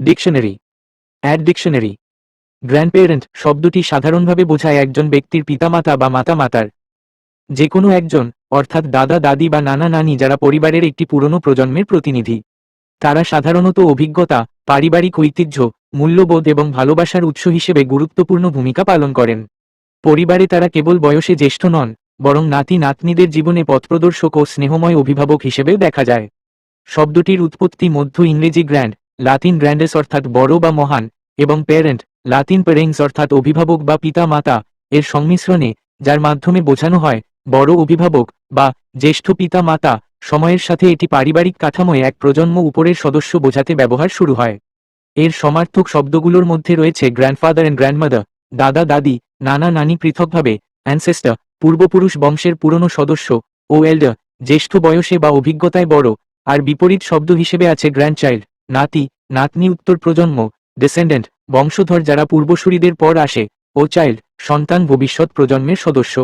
Dictionary add dictionary grandparent শব্দটি সাধারণভাবে বোঝায় একজন ব্যক্তির পিতামাতা বা মাতামাতার। যে কোনো একজন, অর্থাৎ দাদা, দাদি বা নানা নানি যারা পরিবারের একটি পুরনো প্রজন্মের প্রতিনিধি। তারা সাধারণত অভিজ্ঞতা, পারিবারিক ঐতিহ্য, মূল্যবোধ এবং ভালোবাসার উৎস হিসেবে গুরুত্বপূর্ণ ভূমিকা পালন করেন। পরিবারে তারা কেবল বয়সে জ্যেষ্ঠ নন, বরং নাতি নাতনিদের জীবনে পথপ্রদর্শক ও স্নেহময় অভিভাবক হিসেবেও দেখা যায়। শব্দটির উৎপত্তি মধ্য ইংরেজি গ্র্যান্ড লাতিন গ্র্যান্ডেস অর্থাৎ বড় বা মহান, এবং প্যারেন্ট, লাতিন পেরেন্স অর্থাৎ অভিভাবক বা পিতা মাতা এর সংমিশ্রণে, যার মাধ্যমে বোঝানো হয়, বড় অভিভাবক বা জ্যেষ্ঠ পিতা মাতা সময়ের সাথে এটি পারিবারিক কাঠামোয় এক প্রজন্ম উপরের সদস্য বোঝাতে ব্যবহার শুরু হয়। এর সমার্থক শব্দগুলোর মধ্যে রয়েছে গ্র্যান্ডফাদার অ্যান্ড গ্র্যান্ডমাদার দাদা, দাদি, নানা, নানি পৃথকভাবে অ্যানসেস্টার পূর্বপুরুষ বংশের পুরনো সদস্য, ও এল্ডার জ্যেষ্ঠ বয়সে বা অভিজ্ঞতায় বড়, আর বিপরীত শব্দ হিসেবে আছে গ্র্যান্ডচাইল্ড নাতি, নাতনি উত্তর প্রজন্ম ডিসেন্ডেন্ট বংশধর যারা পূর্বসূরিদের পর আসে, ও চাইল্ড সন্তান ভবিষ্যৎ প্রজন্মের সদস্য।